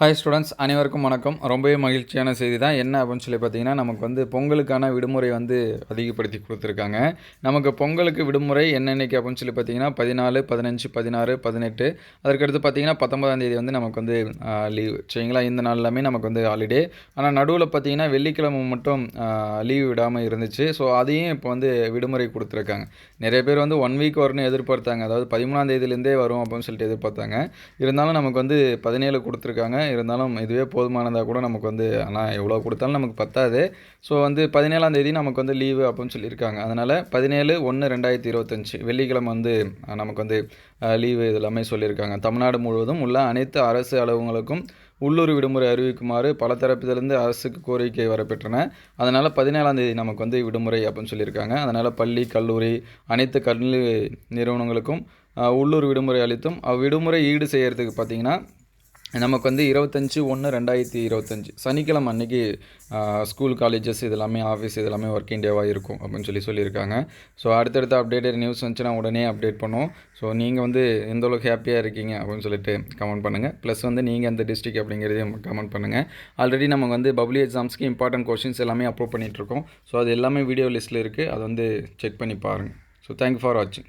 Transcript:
Hi students அனைவருக்கும் வணக்கம். ரொம்பவே மகிழ்ச்சியான செய்தி தான் என்ன அப்படின்னு சொல்லி பார்த்தீங்கன்னா நமக்கு வந்து பொங்கலுக்கான விடுமுறை வந்து அதிகப்படுத்தி கொடுத்துருக்காங்க. நமக்கு பொங்கலுக்கு விடுமுறை என்னென்னைக்கு அப்படின்னு சொல்லி பார்த்தீங்கன்னா பதினாலு பதினஞ்சு பதினாறு பதினெட்டு. அதற்கடுத்து பார்த்தீங்கன்னா பத்தொன்பதாம் தேதி வந்து நமக்கு வந்து லீவ் சரிங்களா? இந்த நாள் எல்லாமே நமக்கு வந்து ஹாலிடே ஆனால் நடுவில் பார்த்தீங்கன்னா வெள்ளிக்கிழமை மட்டும் லீவ் விடாமல் இருந்துச்சு. ஸோ அதையும் இப்போ வந்து விடுமுறை கொடுத்துருக்காங்க. நிறைய பேர் வந்து ஒன் வீக் வரும்னு எதிர்பார்த்தாங்க. அதாவது பதிமூணாம் தேதியிலேருந்தே வரும் அப்படின்னு சொல்லிட்டு எதிர்பார்த்தாங்க. இருந்தாலும் நமக்கு வந்து பதினேழு கொடுத்துருக்காங்க. இருந்தாலும் இதுவே போதுமானதாக கூட நமக்கு வந்து ஆனால் எவ்வளோ கொடுத்தாலும் நமக்கு பத்தாது. ஸோ வந்து பதினேழாம் தேதி நமக்கு வந்து லீவு அப்படின்னு சொல்லியிருக்காங்க. அதனால் பதினேழு ஒன்று ரெண்டாயிரத்தி இருபத்தஞ்சி வெள்ளிக்கிழமை வந்து நமக்கு வந்து லீவு இது எல்லாமே சொல்லியிருக்காங்க. தமிழ்நாடு முழுவதும் உள்ள அனைத்து அரசு அலுவலகங்களுக்கும் உள்ளூர் விடுமுறை அறிவிக்குமாறு பல தரப்பிலிருந்து அரசுக்கு கோரிக்கை வரப்பெற்றன. அதனால் பதினேழாம் தேதி நமக்கு வந்து விடுமுறை அப்படின்னு சொல்லியிருக்காங்க. அதனால் பள்ளி கல்லூரி அனைத்து கல்வி நிறுவனங்களுக்கும் உள்ளூர் விடுமுறை அளித்தும் அவ்விடுமுறை ஈடு செய்கிறதுக்கு பார்த்திங்கன்னா நமக்கு வந்து இருபத்தஞ்சி ஒன்று ரெண்டாயிரத்தி இருபத்தஞ்சி. சனிக்கிழமை அன்றைக்கி ஸ்கூல் காலேஜஸ் இது எல்லாமே ஆஃபீஸ் இது எல்லாமே ஒர்க்கிங் டேவாக இருக்கும் அப்படின்னு சொல்லி சொல்லியிருக்காங்க. ஸோ அடுத்தடுத்த அப்டேட்டட் நியூஸ் வந்துச்சுன்னா உடனே அப்டேட் பண்ணுவோம். ஸோ நீங்கள் வந்து எந்த அளவுக்கு ஹாப்பியாக இருக்கீங்க அப்படின்னு சொல்லிட்டு கமெண்ட் பண்ணுங்கள் ப்ளஸ் வந்து நீங்கள் எந்த டிஸ்ட்ரிக் அப்படிங்கிறதையும் கமெண்ட் பண்ணுங்கள் ஆல்ரெடி நம்ம வந்து பப்ளி எக்ஸாம்ஸ்க்கு இம்பார்ட்டன்ட் கொஷின்ஸ் எல்லாமே அப்ரூவ் பண்ணிகிட்ருக்கோம் ஸோ அது எல்லாமே வீடியோ லிஸ்ட்டில் இருக்குது அதை வந்து செக் பண்ணி பாருங்கள் ஸோ தேங்க்யூ ஃபார் வாட்சிங்